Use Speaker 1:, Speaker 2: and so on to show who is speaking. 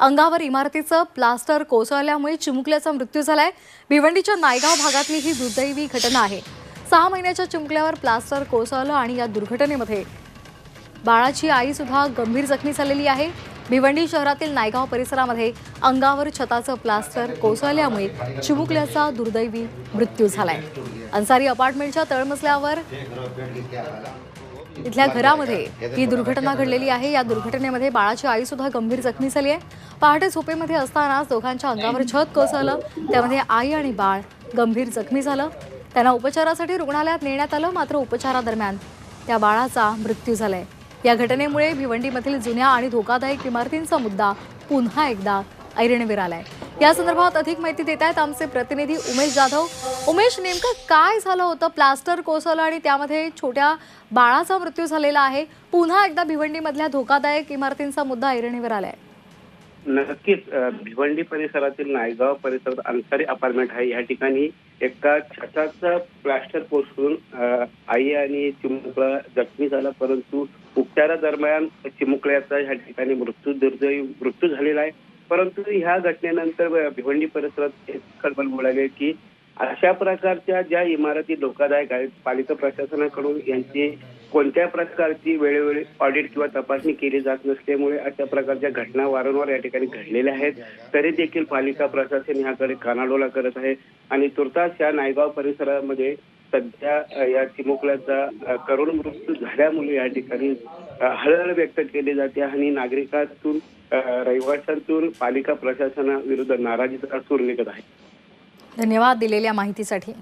Speaker 1: अंगावर इमारतीचं प्लास्टर कोसळल्यामुळे चिमुकल्याचा मृत्यू झालाय. भिवंडीच्या नायगाव भागातली ही दुर्दैवी घटना आहे. सहा महिन्याच्या चिमुकल्यावर प्लास्टर कोसळलं आणि या दुर्घटनेमध्ये बाळाची आई सुद्धा गंभीर जखमी झालेली आहे. भिवंडी शहरातील नायगाव परिसरामध्ये अंगावर छताचं प्लास्टर कोसळल्यामुळे चिमुकल्याचा दुर्दैवी मृत्यू झालाय. अन्सारी अपार्टमेंटच्या तळमजल्यावर इथल्या घरामध्ये ही दुर्घटना घडलेली आहे. या दुर्घटनेमध्ये बाळाची आई सुद्धा गंभीर जखमी झाली आहे. पहाटे झोपेमध्ये असतानाच दोघांच्या अंगावर छत कोसळलं. त्यामध्ये आई आणि बाळ गंभीर जखमी झालं. त्यांना उपचारासाठी रुग्णालयात नेण्यात आलं मात्र उपचारादरम्यान त्या बाळाचा मृत्यू झालाय. या घटनेमुळे भिवंडीमधील जुन्या आणि धोकादायक इमारतींचा मुद्दा पुन्हा एकदा ऐरणीवर आलाय. या संदर्भात अधिक माहिती देत आहेत आमचे प्रतिनिधी उमेश जाधव. उमेश नेमकं काय झालं होतं? प्लास्टर कोसळलं आणि त्यामध्ये छोट्या बाळाचा मृत्यू झालेला आहे. पुन्हा एकदा भिवंडीमधल्या धोकादायक इमारतींचा मुद्दा ऐरणीवर आलाय.
Speaker 2: नक्कीच भिवंडी परिसरातील नायगाव परिसरात अंसारी अपार्टमेंट आहे. या ठिकाणी एका छताचं प्लास्टर कोसळून आई आणि चिमुकला जखमी झाला परंतु उपचारादरम्यान चिमुकल्याचा ह्या ठिकाणी मृत्यू दुर्दैवी मृत्यू झालेला आहे. परंतु ह्या घटनेनंतर भिवंडी परिसरात खळबळ उडाली की अशा प्रकारच्या ज्या इमारती धोकादायक आहेत पालिका प्रशासनाकडून यांची कोणत्या प्रकारची वेळोवेळी ऑडिट किंवा तपासणी केली जात नसल्यामुळे अशा प्रकारच्या घटना वारंवार या ठिकाणी घडलेल्या आहेत. तरी देखील पालिका प्रशासन ह्याकडे कानाडोला करत आहे आणि तुर्तास या नायगाव परिसरामध्ये सध्या या चिमुकल्याचा करोड मृत्यू झाल्यामुळे या ठिकाणी हळहळ व्यक्त केली जाते आणि नागरिकांतून रहिवाशांतून पालिका प्रशासनाविरुद्ध नाराजीचा सूर निघत आहे.
Speaker 1: धन्यवाद दिलेल्या माहितीसाठी.